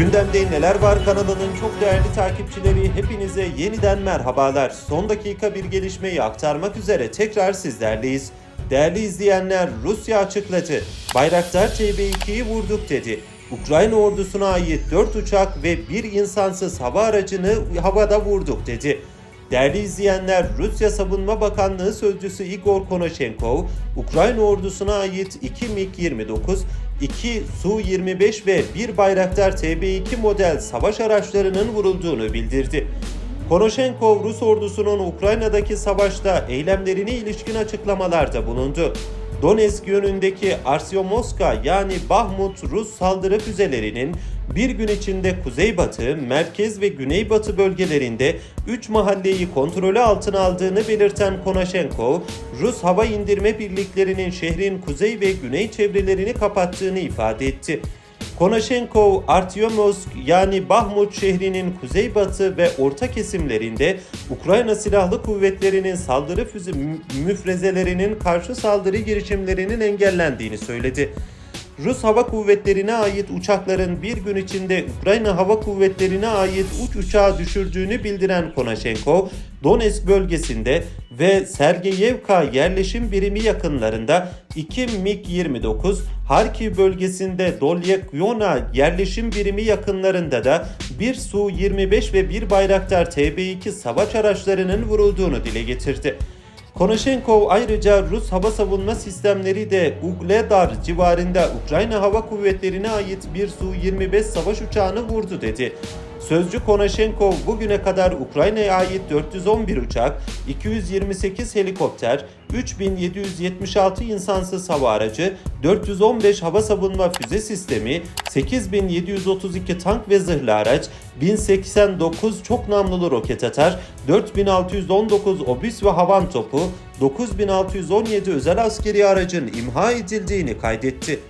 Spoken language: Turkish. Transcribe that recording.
Gündemde neler var kanalının çok değerli takipçileri hepinize yeniden merhabalar. Son dakika bir gelişmeyi aktarmak üzere tekrar sizlerleyiz. Değerli izleyenler Rusya açıkladı. Bayraktar TB2'yi vurduk dedi. Ukrayna ordusuna ait 4 uçak ve bir insansız hava aracını havada vurduk dedi. Değerli izleyenler, Rusya Savunma Bakanlığı Sözcüsü Igor Konashenkov, Ukrayna ordusuna ait 2 MiG-29, 2 Su-25 ve 1 Bayraktar TB2 model savaş araçlarının vurulduğunu bildirdi. Konashenkov, Rus ordusunun Ukrayna'daki savaşta eylemlerine ilişkin açıklamalarda bulundu. Donetsk yönündeki Artyomovska yani Bahmut Rus saldırı füzelerinin bir gün içinde kuzeybatı, merkez ve güneybatı bölgelerinde 3 mahalleyi kontrolü altına aldığını belirten Konashenkov, Rus hava indirme birliklerinin şehrin kuzey ve güney çevrelerini kapattığını ifade etti. Konashenkov, Artyomovsk yani Bahmut şehrinin kuzeybatı ve orta kesimlerinde Ukrayna Silahlı Kuvvetleri'nin saldırı füze mü- müfrezelerinin karşı saldırı girişimlerinin engellendiğini söyledi. Rus Hava Kuvvetleri'ne ait uçakların bir gün içinde Ukrayna Hava Kuvvetleri'ne ait uç uçağı düşürdüğünü bildiren Konashenkov, Donetsk bölgesinde ve Sergeyevka yerleşim birimi yakınlarında 2 MiG-29, Harkiv bölgesinde Dolyekyona yerleşim birimi yakınlarında da bir Su-25 ve bir Bayraktar TB2 savaş araçlarının vurulduğunu dile getirdi. Konashenkov ayrıca Rus hava savunma sistemleri de Ugledar civarında Ukrayna Hava Kuvvetleri'ne ait bir Su-25 savaş uçağını vurdu dedi. Sözcü Konashenkov bugüne kadar Ukrayna'ya ait 411 uçak, 228 helikopter, 3776 insansız hava aracı, 415 hava savunma füze sistemi, 8732 tank ve zırhlı araç, 1089 çok namlulu roket atar, 4619 obüs ve havan topu, 9617 özel askeri aracın imha edildiğini kaydetti.